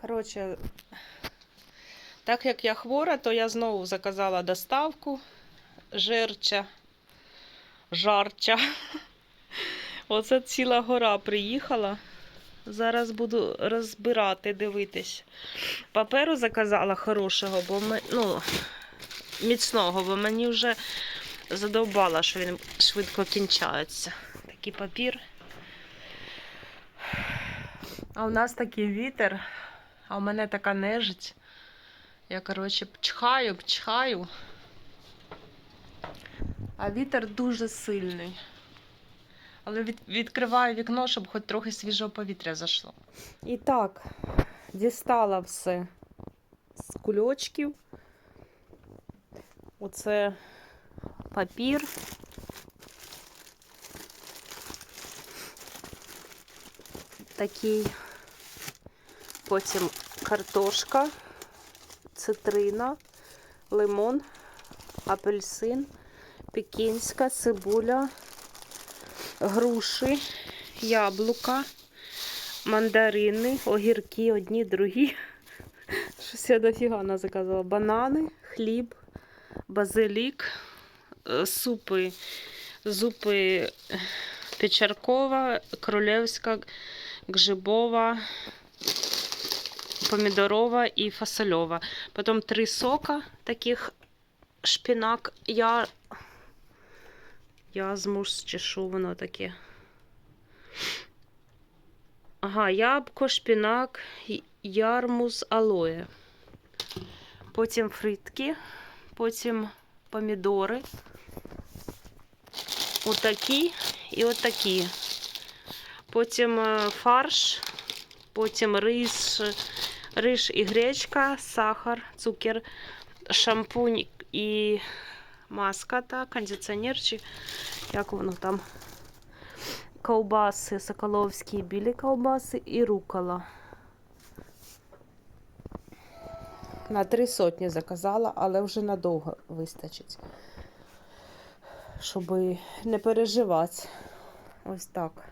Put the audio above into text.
Коротше, так як я хвора, то я знову заказала доставку жерча, жарча. Оце ціла гора приїхала. Зараз буду розбирати, дивитись. Паперу заказала хорошого, бо ми, ну, міцного, бо мені вже задовбала, що він швидко кінчається. Такий папір. А у нас такий вітер, а у мене така нежить. Я, коротше, пчхаю, пчхаю. А вітер дуже сильний. Але від, відкриваю вікно, щоб хоч трохи свіжого повітря зайшло. І так, дістала все з кульочків. Оце папір. Такий. Потім картошка, цитрина, лимон, апельсин, пекінська, цибуля, груші, яблука, мандарини, огірки, одні, другі. Щось я дофіга не заказала. Банани, хліб, базилік, е, супи, зупи Печеркова, Королевська, Гжибова, помідорова і фасольова. Потім три сока таких шпінак. Я. Язмус, чи що воно таке. Ага, ябко, шпінак, ярмус, алоє. Потім фритки, потім помідори. Отакі і отакі. Потім е, фарш, потім рис, рис і гречка, сахар, цукер, шампунь і маска та кондиціонер, чи як воно там. Ковбаси соколовські, білі ковбаси і рукола. На три сотні заказала, але вже надовго вистачить. Щоб не переживати. Ось так.